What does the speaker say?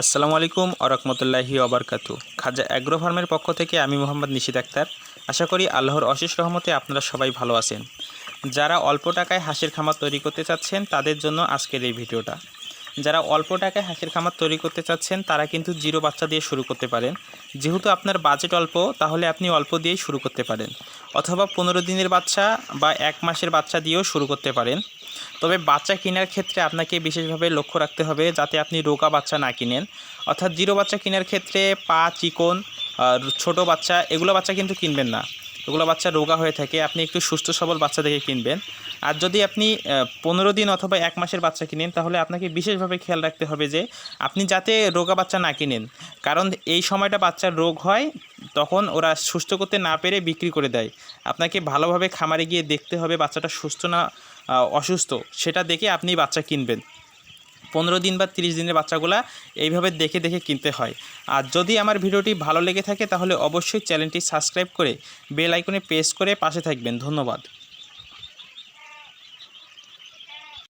আসসালামু আলাইকুম আরহামতুল্লাহি অবরকাত খাজা অ্যাগ্রো ফার্মের পক্ষ থেকে আমি মোহাম্মদ নিশিদ আক্তার। আশা করি আল্লাহর অশেষ রহমতে আপনারা সবাই ভালো আছেন। যারা অল্প টাকায় হাসির খামার তৈরি করতে চাচ্ছেন, তাদের জন্য আজকের এই ভিডিওটা। যারা অল্প টাকায় হাঁসের খামার তৈরি করতে চাচ্ছেন, তারা কিন্তু জিরো বাচ্চা দিয়ে শুরু করতে পারেন। যেহেতু আপনার বাজেট অল্প, তাহলে আপনি অল্প দিয়েই শুরু করতে পারেন। অথবা পনেরো দিনের বাচ্চা বা এক মাসের বাচ্চা দিয়েও শুরু করতে পারেন। তবে বাচ্চা কেনার ক্ষেত্রে আপনাকে বিশেষভাবে লক্ষ্য রাখতে হবে যাতে আপনি রোগা বাচ্চা না কিনেন। অর্থাৎ জিরো বাচ্চা কেনার ক্ষেত্রে পা, চিকন ছোট বাচ্চা, এগুলো বাচ্চা কিন্তু কিনবেন না। এগুলো বাচ্চা রোগা হয়ে থাকে, আপনি একটু সুস্থ সবল বাচ্চা দেখে কিনবেন। আর যদি আপনি পনেরো দিন অথবা এক মাসের বাচ্চা কিনেন, তাহলে আপনাকে বিশেষভাবে খেয়াল রাখতে হবে যে, আপনি যাতে রোগা বাচ্চা না কিনেন। কারণ এই সময়টা বাচ্চার রোগ হয়, তখন ওরা সুস্থ করতে না পেরে বিক্রি করে দেয়। আপনাকে ভালোভাবে খামারে গিয়ে দেখতে হবে বাচ্চাটা সুস্থ না অসুস্থ। সেটা দেখে আপনি বাচ্চা কিনবেন। পনেরো দিন বা তিরিশ দিনের বাচ্চাগুলা এইভাবে দেখে দেখে কিনতে হয়। আর যদি আমার ভিডিওটি ভালো লেগে থাকে তাহলে অবশ্যই চ্যানেলটি সাবস্ক্রাইব করে বেল আইকনে প্রেস করে পাশে থাকবেন। ধন্যবাদ।